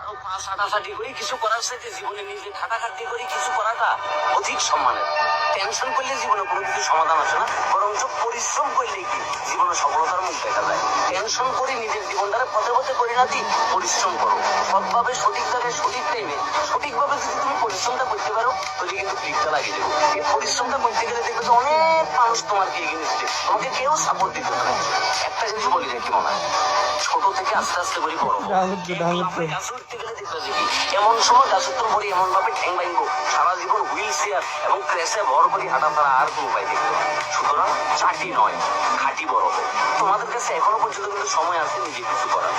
আরও পাঁচ হাঁটাহাঁটি করে কিছু করার সাথে জীবনে নিজে খাটাখাটি করে, কিছু করাটা অধিক সম্মানের। টেনশন করলে জীবনে কোনো কিছু সমাধান আসে না, বরঞ্চ পরিশ্রম করলে কি জীবনে সফলতার মুখ দেখা যায়। টেনশন করে নিজের জীবনটারে পথে পথে পরিণতি, পরিশ্রম করো। সৎভাবে সঠিক জায়গায় সঠিক টাইমে সঠিকভাবে যদি তুমি পরিশ্রমটা করতে পারো, তাহলে কিন্তু ক্লিকটা লাগিয়ে দেবো। এই পরিশ্রমটা করতে গেলে দেখবে যে অনেক মানুষ তোমাকে এগিয়ে নিচ্ছে তোমাকে কেউ সাপোর্ট দিতে পারে না। একটা জিনিস বলি না মনে হয় ছোট থেকে আস্তে আস্তে বলি বড়। গাছ উঠতে গেলে দেখবে যে কি, এমন সময় গাছ উত্তর ভরি এমন ভাবে ঠ্যাং ভাঙবো সারা জীবন হুইল চেয়ার এবং ক্রেসে ভর করে হাঁটা তারা আর কোনো উপায় দেখবে সুতরাং চাটি নয়, খাটি বড় তোমাদের কাছে এখনও পর্যন্ত কিন্তু সময় আছে নিজে কিছু করার।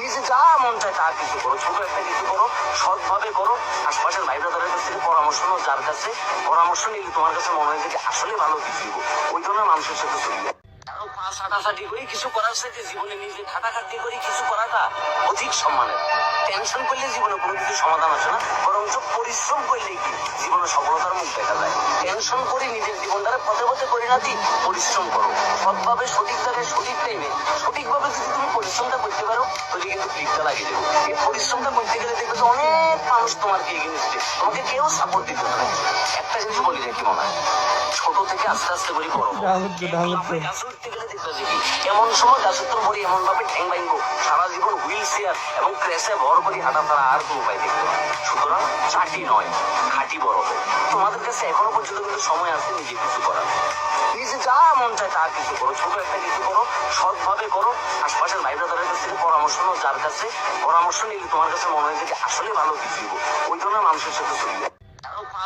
নিজে যা মন চায় তা কিছু করো, ছোট একটা কিছু করো, সৎভাবে করো। আশপাশের ভাই ব্রাদারের কাছ থেকে পরামর্শ নাও, যার কাছে পরামর্শ নিলে তোমার কাছে মনে হয় যে আসলে ভালো কিছু। ওই ধরনের মানুষের সাথে চলবে আরও পাঁচ হাঁটাহাঁটি করে, কিছু করার সাথে জীবনে নিজে খাটাখাটি করে, কিছু করাটা অধিক সম্মানের। টেনশন করলে জীবনে কোনো কিছু সমাধান আসে না, বরঞ্চ পরিশ্রম করলে কি? জীবনে সফলতার মুখ দেখা যায়। টেনশন করে নিজের জীবনটারে পথে পথে পরিণতি, পরিশ্রম করো। সৎভাবে সঠিক জায়গায় সঠিক টাইমে সঠিকভাবে যদি তুমি পরিশ্রমটা করতে পারো, তাহলে কিন্তু ক্লিকটা লাগিয়ে দেবো। এই পরিশ্রমটা করতে গেলে দেখবে যে অনেক মানুষ তোমাকে এগিয়ে নিচ্ছে। তোমাকে কেউ সাপোর্ট দিতে পারে। একটা জিনিস বলি কি মনে হয়। ছোট থেকে আস্তে আস্তে করে বড় হব। ডাউনলোড দে, ডাউনলোড দে। গাছ উঠতে গেলে দেখবে যে এমন সময় গাছ উত্তর ভরি এমন ভাবে ঠ্যাং ভাঙবো সারা জীবন হুইল চেয়ার এবং ক্রেসে ভর করি হাঁটা ছাড়া আর কোনো উপায় দেখবে না। সুতরাং চাটি নয় খাটি বড় তোমাদের কাছে এখনও পর্যন্ত কিন্তু সময় আছে নিজে কিছু করার নিজে যা মন চায় তা কিছু করো ছোট একটা কিছু করো সৎভাবে করো আশপাশের ভাই ব্রাদারের কাছ থেকে পরামর্শ নাও যার কাছে পরামর্শ নিলে তোমার কাছে মনে হয় যে আসলে ভালো কিছু। ওই ধরনের মানুষের সাথে আরও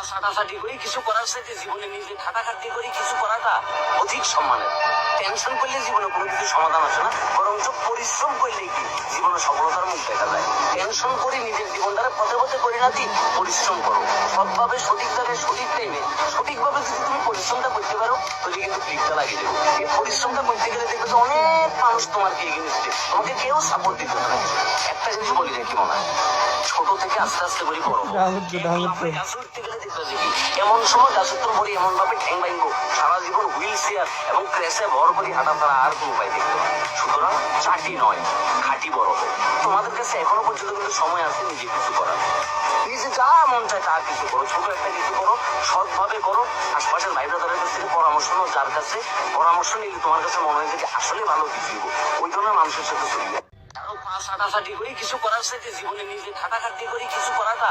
হাঁটাহাঁটি করে কিছু করার সাথে জীবনে নিজে খাটাখাটি করে কিছু করাটা অধিক সম্মানের। টেনশন করলে জীবনে কোনো কিছু সমাধান আসে না, বরঞ্চ পরিশ্রম করলে কি জীবনে সফলতার মুখ দেখা যায়। টেনশন করে নিজের জীবনটারে পথে পথে পরিণতি, পরিশ্রম করো। সৎভাবে, সঠিকভাবে, সঠিক টাইমে সঠিকভাবে যদি তুমি পরিশ্রমটা করতে পারো তাহলে কিন্তু ক্লিকটা লাগিয়ে দেবো। এই পরিশ্রমটা করতে গেলে দেখবে যে অনেক মানুষ তোমাকে এগিয়ে নিচ্ছে। তোমাকে কেউ সাপোর্ট দিতে পারে একটা জিনিস বলি কি মনে হয়। ছোট থেকে আস্তে আস্তে করে বড়। গাছ উঠতে গেলে দেখবে যে এমন সময় গাছ উত্তর এমন ভাবে ঠ্যাং সারা জীবন হুইল চেয়ার এবং ক্রেসে ভর করি হাঁটা ছাড়া আর কোনো উপায় দেখবে সুতরাং চাটি নয় খাটি বড় তোমাদের কাছে এখনও পর্যন্ত কিন্তু সময় আছে নিজে কিছু করার। নিজে যা মন চায় তা কিছু করো। ছোট একটা কিছু করো। সৎভাবে করো আশপাশের ভাই ব্রাদারের কাছ থেকে পরামর্শ নাও, যার কাছে পরামর্শ নিলে তোমার কাছে মনে হয় যে আসলে ভালো কিছু ওই ধরনের মানুষের সাথে চলবে আরও পাঁচ হাঁটাহাঁটি করে, কিছু করার সাথে জীবনে নিজে খাটাখাটি করে, কিছু করাটা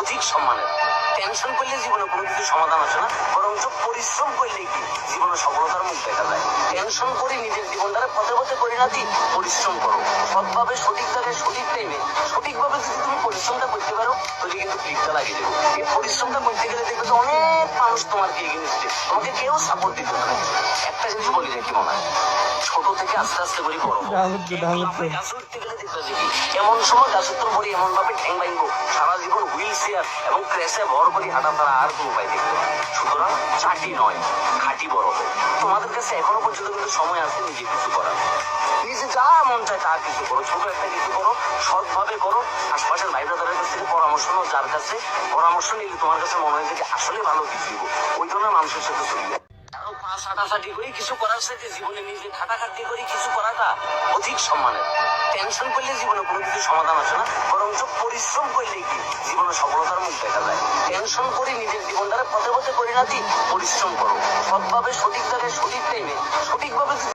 অধিক সম্মানের। টেনশন করলে জীবনে কোনো কিছু সমাধান আসে না, বরঞ্চ পরিশ্রম করলে কি? জীবনে সফলতার মুখ দেখা যায়। টেনশন করে নিজের জীবনটারে পথে পথে পরিণতি, পরিশ্রম করো। সৎভাবে সঠিক জায়গায় সঠিক টাইমে সঠিকভাবে যদি তুমি পরিশ্রমটা করতে পারো, তাহলে কিন্তু ক্লিকটা লাগিয়ে দেবো। এই পরিশ্রমটা করতে গেলে দেখবে যে অনেক মানুষ তোমাকে এগিয়ে নিচ্ছে তোমাকে কেউ সাপোর্ট দিতে পারে একটা জিনিস বলি না মনে হয়? ছোট থেকে আস্তে আস্তে করে বড় হব। ডাউনলোড দে, ডাউনলোড দে। গাছ উঠতে গেলে দেখবে যে কি, এমন সময় গাছ উত্তর ভরি এমন ভাবে ঠ্যাং ভাঙবো। সারা জীবন হুইল চেয়ার এবং ক্রেসে ভর করি হাঁটা ছাড়া আর কোনো উপায় দেখবে সুতরাং চাটি নয় খাটি বড় তোমাদের কাছে এখনও পর্যন্ত কিন্তু সময় আছে নিজে কিছু মন চায় তা কিছু করো ছোট একটা কিছু করো, সৎভাবে করো। আশপাশের ভাই ব্রাদারের কাছ থেকে পরামর্শ নাও, যার কাছে পরামর্শ নিলে তোমার কাছে মনে হয় যে আসলে ভালো কিছু। ওই ধরনের মানুষের সাথে সম্মানের। টেনশন যায়। করে নিজের পথে পথে পরিণতি, পরিশ্রম করো। সঠিক সঠিক টাইমে সঠিকভাবে যদি